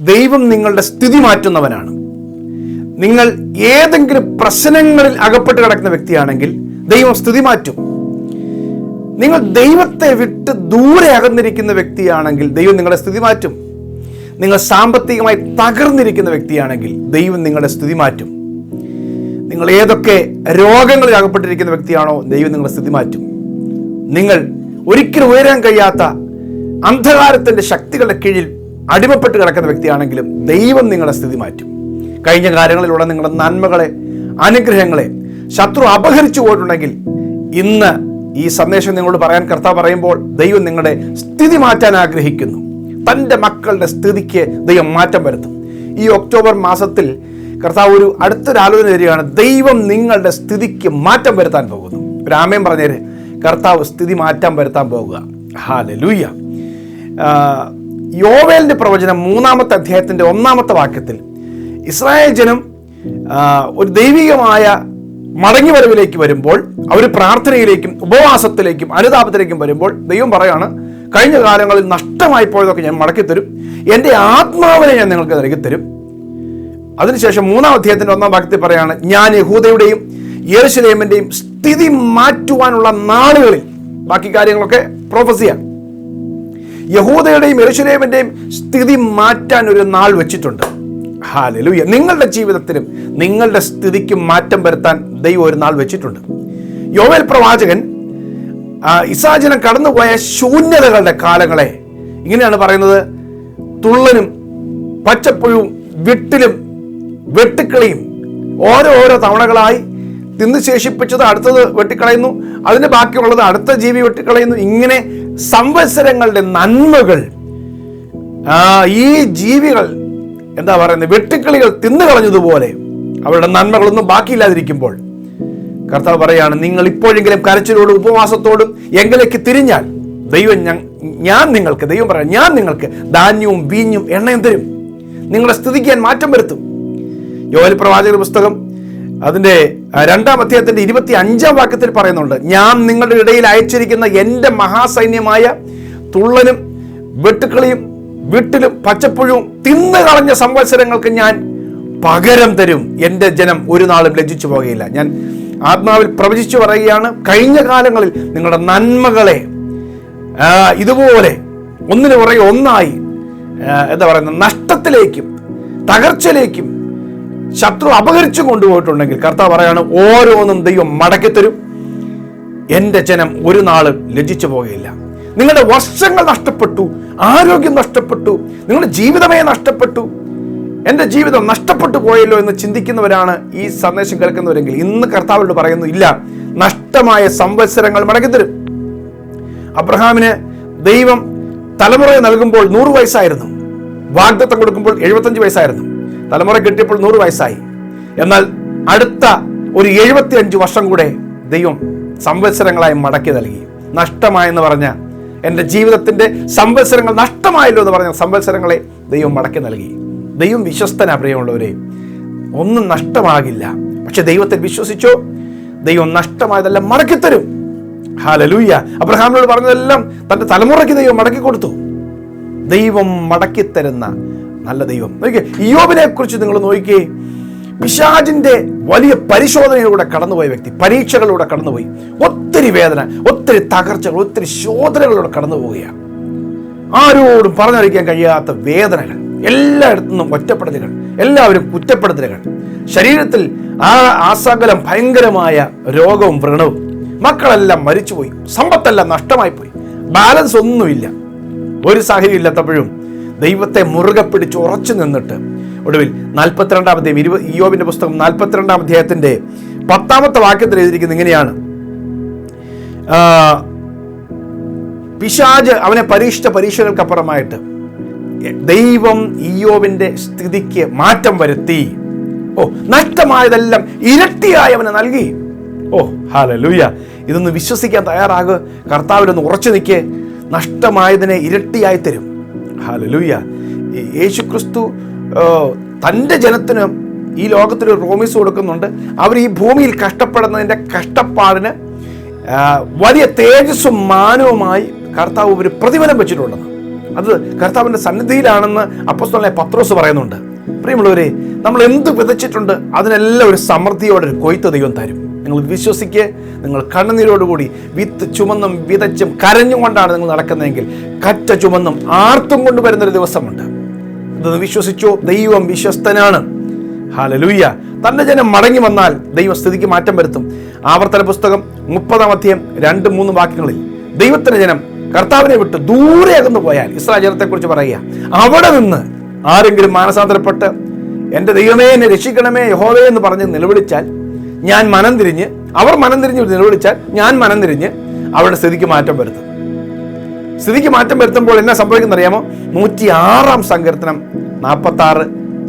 ദൈവം നിങ്ങളുടെ സ്ഥിതി മാറ്റുന്നവനാണ്. നിങ്ങൾ ഏതെങ്കിലും പ്രശ്നങ്ങളിൽ അകപ്പെട്ട് കിടക്കുന്ന വ്യക്തിയാണെങ്കിൽ ദൈവം സ്ഥിതി മാറ്റും. നിങ്ങൾ ദൈവത്തെ വിട്ട് ദൂരെ അകന്നിരിക്കുന്ന വ്യക്തിയാണെങ്കിൽ ദൈവം നിങ്ങളുടെ സ്ഥിതി മാറ്റും. നിങ്ങൾ സാമ്പത്തികമായി തകർന്നിരിക്കുന്ന വ്യക്തിയാണെങ്കിൽ ദൈവം നിങ്ങളുടെ സ്ഥിതി മാറ്റും. നിങ്ങൾ ഏതൊക്കെ രോഗങ്ങളിൽ അകപ്പെട്ടിരിക്കുന്ന വ്യക്തിയാണോ ദൈവം നിങ്ങളുടെ സ്ഥിതി മാറ്റും. നിങ്ങൾ ഒരിക്കലും ഉയരാൻ കഴിയാത്ത അന്ധകാരത്തിന്റെ ശക്തികളുടെ കീഴിൽ അടിമപ്പെട്ട് കിടക്കുന്ന വ്യക്തിയാണെങ്കിലും ദൈവം നിങ്ങളുടെ സ്ഥിതി മാറ്റും. കഴിഞ്ഞ കാലങ്ങളിലുള്ള നിങ്ങളുടെ നന്മകളെ അനുഗ്രഹങ്ങളെ ശത്രു അപഹരിച്ചു പോയിട്ടുണ്ടെങ്കിൽ ഇന്ന് ഈ സന്ദേശം നിങ്ങളോട് പറയാൻ കർത്താവ് പറയുമ്പോൾ ദൈവം നിങ്ങളുടെ സ്ഥിതി മാറ്റാൻ ആഗ്രഹിക്കുന്നു. തന്റെ മക്കളുടെ സ്ഥിതിക്ക് ദൈവം മാറ്റം വരുത്തും. ഈ ഒക്ടോബർ മാസത്തിൽ കർത്താവ് ഒരു അടുത്തൊരു ആലോചന തരികയാണ്. ദൈവം നിങ്ങളുടെ സ്ഥിതിക്ക് മാറ്റം വരുത്താൻ പോകുന്നു. രാമയം പറഞ്ഞേര് കർത്താവ് സ്ഥിതി മാറ്റം വരുത്താൻ പോകുക. ഹാലലൂയ യോവേലിന്റെ പ്രവചനം മൂന്നാമത്തെ അധ്യായത്തിന്റെ ഒന്നാമത്തെ വാക്യത്തിൽ ഇസ്രായേൽ ജനം ഒരു ദൈവികമായ മടങ്ങി വരവിലേക്ക് വരുമ്പോൾ അവർ പ്രാർത്ഥനയിലേക്കും ഉപവാസത്തിലേക്കും അനുതാപത്തിലേക്കും വരുമ്പോൾ ദൈവം പറയാണ് കഴിഞ്ഞ കാലങ്ങളിൽ നഷ്ടമായി പോയതൊക്കെ ഞാൻ മടക്കിത്തരും. എന്റെ ആത്മാവിനെ ഞാൻ നിങ്ങൾക്ക് നൽകിത്തരും. അതിനുശേഷം മൂന്നാം അധ്യായത്തിന്റെ ഒന്നാം വാക്യത്തിൽ പറയാണ് ഞാൻ യഹൂദയുടെയും യെരുശലേമിന്റെയും സ്ഥിതി മാറ്റുവാനുള്ള നാളുകളിൽ. ബാക്കി കാര്യങ്ങളൊക്കെ പ്രൊഫസിയാണ് യഹൂദയുടെയും യരുഷലേമിന്റെയും സ്ഥിതി മാറ്റാൻ ഒരു നാൾ വെച്ചിട്ടുണ്ട്. ഹാലലൂയ. നിങ്ങളുടെ ജീവിതത്തിലും നിങ്ങളുടെ സ്ഥിതിക്കും മാറ്റം വരുത്താൻ ദൈവം ഒരു നാൾ വെച്ചിട്ടുണ്ട്. യോവേൽ പ്രവാചകൻ ഇസാചനം കടന്നുപോയ ശൂന്യതകളുടെ കാലങ്ങളെ ഇങ്ങനെയാണ് പറയുന്നത്. തുള്ളനും പച്ചപ്പുഴുവും വിട്ടിലും വെട്ടുക്കിളിയും ഓരോ ഓരോ തവണകളായി തിന്ന് ശേഷിപ്പിച്ചത് അടുത്തത് വെട്ടിക്കളയുന്നു. അതിന് ബാക്കിയുള്ളത് അടുത്ത ജീവി വെട്ടിക്കളയുന്നു. ഇങ്ങനെ സംവത്സരങ്ങളുടെ നന്മകൾ ഈ ജീവികൾ എന്താ പറയുന്നത് വെട്ടുക്കിളികൾ തിന്നുകളഞ്ഞതുപോലെ അവരുടെ നന്മകളൊന്നും ബാക്കിയില്ലാതിരിക്കുമ്പോൾ കർത്താവ് പറയാണ് നിങ്ങൾ ഇപ്പോഴെങ്കിലും കരച്ചിലോടും ഉപവാസത്തോടും എങ്കിലേക്ക് തിരിഞ്ഞാൽ ദൈവം ഞാൻ നിങ്ങൾക്ക് ദൈവം പറയാം ഞാൻ നിങ്ങൾക്ക് ധാന്യവും വീഞ്ഞും എണ്ണയും തരും. നിങ്ങളുടെ സ്ഥിതിക്ക് ഞാൻ മാറ്റം വരുത്തും. യോവൽ പ്രവാചക പുസ്തകം അതിന്റെ ആ, രണ്ടാം അധ്യായത്തിന്റെ ഇരുപത്തി അഞ്ചാം വാക്യത്തിൽ പറയുന്നുണ്ട് ഞാൻ നിങ്ങളുടെ ഇടയിൽ അയച്ചിരിക്കുന്ന എന്റെ മഹാസൈന്യമായ തുള്ളനും വെട്ടുക്കളിയും വീട്ടിലും പച്ചപ്പുഴവും തിന്നു കളഞ്ഞ സംവത്സരങ്ങൾക്ക് ഞാൻ പകരം തരും. എന്റെ ജനം ഒരു നാളും ലജ്ജിച്ചു പോകുകയില്ല. ഞാൻ ആത്മാവിൽ പ്രവചിച്ചു പറയുകയാണ്. കഴിഞ്ഞ കാലങ്ങളിൽ നിങ്ങളുടെ നന്മകളെ ഇതുപോലെ ഒന്നിനു പുറകെ ഒന്നായി എന്താ പറയുന്നത് നഷ്ടത്തിലേക്കും തകർച്ചയിലേക്കും ശത്രു അപഹരിച്ചു കൊണ്ടുപോയിട്ടുണ്ടെങ്കിൽ കർത്താവ് പറയാണ് ഓരോന്നും ദൈവം മടക്കിത്തരും എന്റെ ജനം ഒരു നാളും ലജ്ജിച്ചു പോകുകയില്ല നിങ്ങളുടെ വർഷങ്ങൾ നഷ്ടപ്പെട്ടു ആരോഗ്യം നഷ്ടപ്പെട്ടു നിങ്ങളുടെ ജീവിതമേ നഷ്ടപ്പെട്ടു. എന്റെ ജീവിതം നഷ്ടപ്പെട്ടു പോയല്ലോ എന്ന് ചിന്തിക്കുന്നവരാണ് ഈ സന്ദേശം കേൾക്കുന്നവരെങ്കിൽ ഇന്ന് കർത്താവിനോട് പറയുന്നു ഇല്ല നഷ്ടമായ സംവത്സരങ്ങൾ മടക്കിത്തരും അബ്രഹാമിന് ദൈവം തലമുറയെ നൽകുമ്പോൾ നൂറ് വയസ്സായിരുന്നു. വാഗ്ദത്തം കൊടുക്കുമ്പോൾ എഴുപത്തഞ്ച് വയസ്സായിരുന്നു. തലമുറ കിട്ടിയപ്പോൾ നൂറ് വയസ്സായി. എന്നാൽ അടുത്ത ഒരു എഴുപത്തി അഞ്ച് വർഷം കൂടെ ദൈവം സംവത്സരങ്ങളായി മടക്കി നൽകി. നഷ്ടമായെന്ന് പറഞ്ഞ എന്റെ ജീവിതത്തിന്റെ സംവത്സരങ്ങൾ നഷ്ടമായല്ലോ എന്ന് പറഞ്ഞ സംവത്സരങ്ങളെ ദൈവം മടക്കി നൽകി. ദൈവം വിശ്വസ്തനാ പ്രിയമുള്ളവരെ. ഒന്നും നഷ്ടമാകില്ല. പക്ഷെ ദൈവത്തെ വിശ്വസിച്ചോ? ദൈവം നഷ്ടമായതെല്ലാം മടക്കിത്തരും ഹാലലൂയ്യ അബ്രഹാമിനോട് പറഞ്ഞതെല്ലാം തന്റെ തലമുറയ്ക്ക് ദൈവം മടക്കി കൊടുത്തു. ദൈവം മടക്കിത്തരുന്ന നല്ല ദൈവം. നോക്കിയേ യോബിനെ കുറിച്ച് നിങ്ങൾ നോക്കിയേ പിശാജിന്റെ വലിയ പരിശോധനയിലൂടെ കടന്നുപോയ വ്യക്തി പരീക്ഷകളിലൂടെ കടന്നുപോയി. ഒത്തിരി വേദന ഒത്തിരി തകർച്ചകൾ ഒത്തിരി ശോധനകളിലൂടെ കടന്നു പോവുകയാണ് ആരോടും പറഞ്ഞറിയിക്കാൻ കഴിയാത്ത വേദനകൾ എല്ലായിടത്തു നിന്നും ഒറ്റപ്പെടുത്തലുകൾ എല്ലാവരും കുറ്റപ്പെടുത്തലുകൾ. ശരീരത്തിൽ ആ ആസകലം ഭയങ്കരമായ രോഗവും വ്രണവും. മക്കളെല്ലാം മരിച്ചുപോയി സമ്പത്തെല്ലാം നഷ്ടമായി പോയി ബാലൻസ് ഒന്നുമില്ല. ഒരു സാഹചര്യം ഇല്ലാത്തപ്പോഴും ദൈവത്തെ മുറുകെ പിടിച്ച് ഉറച്ചു നിന്നിട്ട്. ഒടുവിൽ നാൽപ്പത്തിരണ്ടാം അധ്യായം ഇരുപത് ഇയോബിന്റെ പുസ്തകം നാൽപ്പത്തിരണ്ടാം അധ്യായത്തിന്റെ പത്താമത്തെ വാക്യത്തിൽ എഴുതിയിരിക്കുന്നത് ഇങ്ങനെയാണ്. പിശാജ് അവനെ പരീക്ഷിച്ച പരീക്ഷകൾക്കപ്പുറമായിട്ട് ദൈവം ഇയോബിന്റെ സ്ഥിതിക്ക് മാറ്റം വരുത്തി. ഓ നഷ്ടമായതെല്ലാം ഇരട്ടിയായി അവന് നൽകി. Oh hallelujah. ഇതൊന്ന് വിശ്വസിക്കാൻ തയ്യാറാകുക കർത്താവിലൊന്ന് ഉറച്ചു നിൽക്കേ നഷ്ടമായതിനെ ഇരട്ടിയായി തരും. ഹാലലൂയ. യേശു ക്രിസ്തു തന്റെ ജനത്തിന് ഈ ലോകത്തിൽ പ്രോമിസ് കൊടുക്കുന്നുണ്ട്. അവർ ഈ ഭൂമിയിൽ കഷ്ടപ്പെടുന്നതിന്റെ കഷ്ടപ്പാടിന് വലിയ തേജസ്സും മാനവുമായി കർത്താവ് ഒരു പ്രതിഫലം വെച്ചിട്ടുണ്ടെന്ന്. അത് കർത്താവിന്റെ സന്നിധിയിലാണെന്ന് അപ്പസ്തോലനെ പത്രോസ് പറയുന്നുണ്ട്. പ്രിയമുള്ളവരെ നമ്മൾ എന്ത് വിതച്ചിട്ടുണ്ട് അതിനെല്ലാം ഒരു സമൃദ്ധിയോടെ ഒരു കൊയ്ത്ത് ദൈവം തരും. നിങ്ങൾ വിശ്വസിക്ക് നിങ്ങൾ കണ്ണുനീരോടുകൂടി വിത്ത് ചുമന്നും വിതച്ചും കരഞ്ഞുകൊണ്ടാണ് നിങ്ങൾ നടക്കുന്നതെങ്കിൽ കറ്റ ചുമന്നും ആർത്തും കൊണ്ട് വരുന്നൊരു ദിവസമുണ്ട്. ഇതൊന്ന് വിശ്വസിച്ചോ? ദൈവം വിശ്വസ്തനാണ്. ഹാലലൂയ്യ തന്റെ ജനം മടങ്ങി വന്നാൽ ദൈവം സ്ഥിതിക്ക് മാറ്റം വരുത്തും. ആവർത്തന പുസ്തകം മുപ്പതാം അധ്യയം രണ്ട് മൂന്ന് വാക്യങ്ങളിൽ ദൈവത്തിന്റെ ജനം കർത്താവിനെ വിട്ട് ദൂരെ അകന്നു പോയാൽ ഇസ്രായേൽ ജനത്തെക്കുറിച്ച് പറയുക അവിടെ നിന്ന് ആരെങ്കിലും മാനസാന്തരപ്പെട്ട് എന്റെ ദൈവമേ എന്നെ രക്ഷിക്കണമേ യഹോവേ എന്ന് പറഞ്ഞ് നിലവിളിച്ചാൽ ഞാൻ മനം തിരിഞ്ഞ് അവർ മനം തിരിഞ്ഞ് നിലവിളിച്ചാൽ ഞാൻ മനം തിരിഞ്ഞ് അവരുടെ സ്ഥിതിക്ക് മാറ്റം വരുത്തും. സ്ഥിതിക്ക് മാറ്റം വരുത്തുമ്പോൾ എന്നാ സംഭവിക്കുന്ന അറിയാമോ? നൂറ്റി ആറാം സങ്കീർത്തനം നാൽപ്പത്തി ആറ്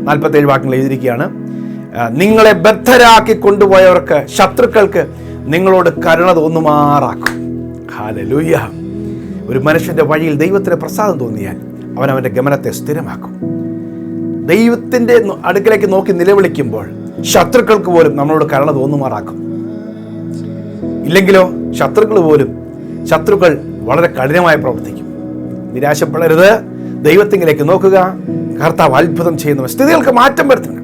നാൽപ്പത്തി ഏഴ് എഴുതിയിരിക്കുകയാണ് നിങ്ങളെ ബദ്ധരാക്കി കൊണ്ടുപോയവർക്ക് ശത്രുക്കൾക്ക് നിങ്ങളോട് കരുണ തോന്നുമാറാക്കും. ഒരു മനുഷ്യന്റെ വഴിയിൽ ദൈവത്തിന് പ്രസാദം തോന്നിയാൽ അവൻ അവന്റെ ഗമനത്തെ സ്ഥിരമാക്കും. ദൈവത്തിന്റെ അടുക്കലേക്ക് നോക്കി നിലവിളിക്കുമ്പോൾ ശത്രുക്കൾക്ക് പോലും നമ്മളോട് കരുണ തോന്നുമാറാക്കും. ഇല്ലെങ്കിലോ ശത്രുക്കൾ പോലും ശത്രുക്കൾ വളരെ കഠിനമായി പ്രവർത്തിക്കും. നിരാശപ്പെടരുത്. ദൈവത്തിങ്കിലേക്ക് നോക്കുക. കർത്താവ് അത്ഭുതം ചെയ്യുന്നു സ്ഥിതികൾക്ക് മാറ്റം വരുത്തുന്നു.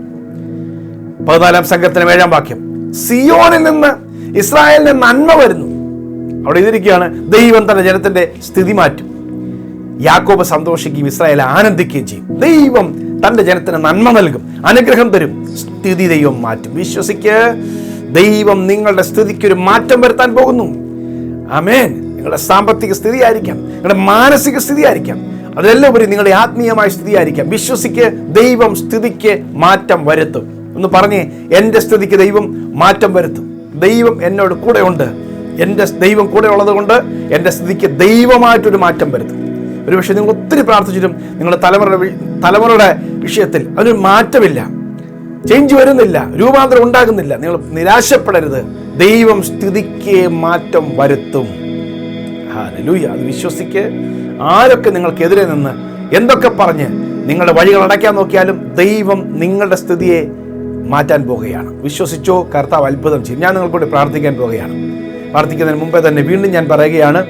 പതിനാലാം സംഘത്തിന് ഏഴാം വാക്യം. സിയോണിൽ നിന്ന് ഇസ്രായേലിന് നന്മ വരുന്നു. അവിടെ ഇതിരിക്കുകയാണ് ദൈവം തന്റെ ജനത്തിന്റെ സ്ഥിതി മാറ്റും. യാക്കോബ് സന്തോഷിക്കുകയും ഇസ്രായേൽ ആനന്ദിക്കുകയും ചെയ്യും. ദൈവം തന്റെ ജനത്തിന് നന്മ നൽകും അനുഗ്രഹം തരും സ്ഥിതി ദൈവം മാറ്റും. വിശ്വസിക്ക്. ദൈവം നിങ്ങളുടെ സ്ഥിതിക്ക് ഒരു മാറ്റം വരുത്താൻ പോകുന്നു. അമേൻ നിങ്ങളുടെ സാമ്പത്തിക സ്ഥിതി ആയിരിക്കാം നിങ്ങളുടെ മാനസിക സ്ഥിതി ആയിരിക്കാം അതിലെല്ലാം ഒരു നിങ്ങളുടെ ആത്മീയമായ സ്ഥിതി ആയിരിക്കാം വിശ്വസിക്ക്. ദൈവം സ്ഥിതിക്ക് മാറ്റം വരുത്തും. എന്ന് പറഞ്ഞേ എന്റെ സ്ഥിതിക്ക് ദൈവം മാറ്റം വരുത്തും. ദൈവം എന്നോട് കൂടെ ഉണ്ട് എന്റെ ദൈവം കൂടെ ഉള്ളത് കൊണ്ട് എന്റെ സ്ഥിതിക്ക് ദൈവമായിട്ടൊരു മാറ്റം വരുത്തും. ഒരു പക്ഷേ നിങ്ങൾ ഒത്തിരി പ്രാർത്ഥിച്ചിട്ടും നിങ്ങളുടെ തലമുറയുടെ തലമുറയുടെ വിഷയത്തിൽ അതിനൊരു മാറ്റമില്ല. ചേഞ്ച് വരുന്നില്ല. രൂപാന്തരം ഉണ്ടാകുന്നില്ല. നിങ്ങൾ നിരാശപ്പെടരുത്. ദൈവം സ്ഥിതിക്ക് മാറ്റം വരുത്തും. ഹാലലൂയ അത് വിശ്വസിക്ക്. ആരൊക്കെ നിങ്ങൾക്കെതിരെ നിന്ന് എന്തൊക്കെ പറഞ്ഞ് നിങ്ങളുടെ വഴികൾ അടയ്ക്കാൻ നോക്കിയാലും ദൈവം നിങ്ങളുടെ സ്ഥിതിയെ മാറ്റാൻ പോകുകയാണ്. വിശ്വസിച്ചോ? കർത്താവ് അത്ഭുതം ചെയ്യും. ഞാൻ നിങ്ങൾക്കൂടി പ്രാർത്ഥിക്കാൻ പോകുകയാണ്. പ്രാർത്ഥിക്കുന്നതിന് മുമ്പേ തന്നെ വീണ്ടും ഞാൻ പറയുകയാണ്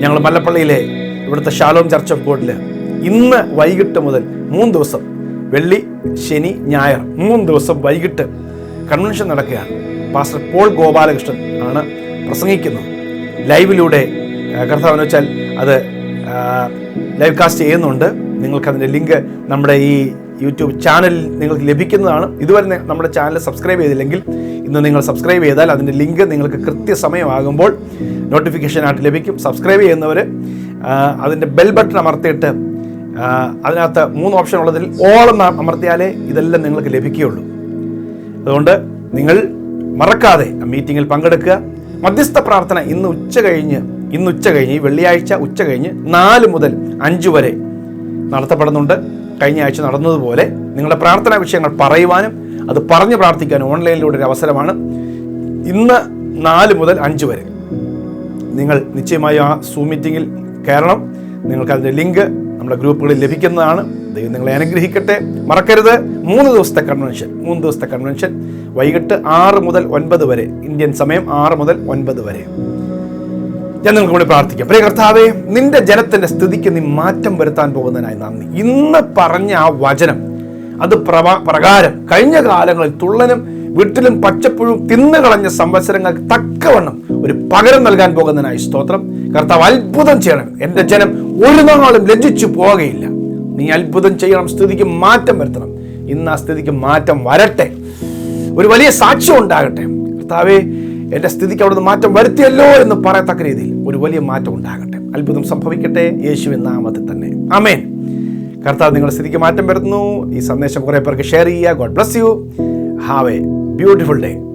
ഞങ്ങൾ മല്ലപ്പള്ളിയിലെ ഇവിടുത്തെ ഷാലോം ചർച്ച് ഓഫ് ഗോഡിൽ ഇന്ന് വൈകിട്ട് മുതൽ മൂന്ന് ദിവസം വെള്ളി ശനി ഞായർ മൂന്ന് ദിവസം വൈകിട്ട് കൺവെൻഷൻ നടക്കുകയാണ്. പാസ്റ്റർ പോൾ ഗോപാലകൃഷ്ണൻ ആണ് പ്രസംഗിക്കുന്നത്. ലൈവിലൂടെ കർത്താവെന്ന് വെച്ചാൽ അത് ലൈവ് കാസ്റ്റ് ചെയ്യുന്നുണ്ട്. നിങ്ങൾക്ക് അതിന്റെ ലിങ്ക് നമ്മുടെ ഈ യൂട്യൂബ് ചാനലിൽ നിങ്ങൾക്ക് ലഭിക്കുന്നതാണ്. ഇതുവരെ നമ്മുടെ ചാനൽ സബ്സ്ക്രൈബ് ചെയ്തില്ലെങ്കിൽ ഇന്ന് നിങ്ങൾ സബ്സ്ക്രൈബ് ചെയ്താൽ അതിന്റെ ലിങ്ക് നിങ്ങൾക്ക് കൃത്യസമയമാകുമ്പോൾ നോട്ടിഫിക്കേഷനായിട്ട് ലഭിക്കും. സബ്സ്ക്രൈബ് ചെയ്യുന്നവർ അതിന്റെ ബെൽ ബട്ടൺ അമർത്തിയിട്ട് അതിനകത്ത് മൂന്ന് ഓപ്ഷൻ ഉള്ളതിൽ എന്ന് അമർത്തിയാലേ ഇതെല്ലാം നിങ്ങൾക്ക് ലഭിക്കുകയുള്ളൂ. അതുകൊണ്ട് നിങ്ങൾ മറക്കാതെ മീറ്റിങ്ങിൽ പങ്കെടുക്കുക. മധ്യസ്ഥ പ്രാർത്ഥന ഇന്ന് ഉച്ച കഴിഞ്ഞ് ഇന്ന് ഉച്ച കഴിഞ്ഞ് ഈ വെള്ളിയാഴ്ച ഉച്ച കഴിഞ്ഞ് നാല് മുതൽ അഞ്ച് വരെ നടത്തപ്പെടുന്നുണ്ട്. കഴിഞ്ഞ ആഴ്ച നടന്നതുപോലെ നിങ്ങളുടെ പ്രാർത്ഥനാ വിഷയങ്ങൾ പറയുവാനും അത് പറഞ്ഞ് പ്രാർത്ഥിക്കാനും ഓൺലൈനിലൂടെ ഒരു അവസരമാണ്. ഇന്ന് നാല് മുതൽ അഞ്ച് വരെ. നിങ്ങൾ നിശ്ചയമായും ആ സൂ മീറ്റിങ്ങിൽ കയറണം നിങ്ങൾക്ക് അതിന്റെ ലിങ്ക് നമ്മുടെ ഗ്രൂപ്പുകളിൽ ലഭിക്കുന്നതാണ്. ദൈവം നിങ്ങളെ അനുഗ്രഹിക്കട്ടെ. മറക്കരുത്. മൂന്ന് ദിവസത്തെ കൺവെൻഷൻ മൂന്ന് ദിവസത്തെ കൺവെൻഷൻ വൈകിട്ട് ആറ് മുതൽ ഒൻപത് വരെ. ഇന്ത്യൻ സമയം ആറ് മുതൽ ഒൻപത് വരെ. ഞാൻ നിങ്ങൾക്ക് കൂടി പ്രാർത്ഥിക്കാം. പ്രിയ കർത്താവേ നിന്റെ ജനത്തിന്റെ സ്ഥിതിക്ക് നീ മാറ്റം വരുത്താൻ പോകുന്നതിനായി നന്ദി. ഇന്ന് പറഞ്ഞ ആ വചനം അത് പ്രകാരം കഴിഞ്ഞ കാലങ്ങളിൽ തുള്ളനും വീട്ടിലും പച്ചപ്പുഴും തിന്നുകളഞ്ഞ സംവത്സരങ്ങൾക്ക് തക്കവണ്ണം ഒരു പകരം നൽകാൻ പോകുന്നതിനായി സ്തോത്രം. കർത്താവ് അത്ഭുതം ചെയ്യണം. എന്റെ ജനം ഒരു നാളും ലജ്ജിച്ചു പോവുകയില്ല. നീ അത്ഭുതം ചെയ്യണം സ്ഥിതിക്ക് മാറ്റം വരുത്തണം. ഇന്ന് ആ സ്ഥിതിക്ക് മാറ്റം വരട്ടെ. ഒരു വലിയ സാക്ഷ്യം ഉണ്ടാകട്ടെ. കർത്താവേ എന്റെ സ്ഥിതിക്ക് അവിടുന്ന് മാറ്റം വരുത്തിയല്ലോ എന്ന് പറയത്തക്ക രീതിയിൽ ഒരു വലിയ മാറ്റം ഉണ്ടാകട്ടെ. അത്ഭുതം സംഭവിക്കട്ടെ. യേശുവിൻ നാമത്തിൽ തന്നെ. അമേൻ കർത്താവ് നിങ്ങളുടെ സ്ഥിതിക്ക് മാറ്റം വരുത്തുന്നു. ഈ സന്ദേശം കുറേ പേർക്ക് ഷെയർ ചെയ്യുക. God bless you. Have a beautiful day.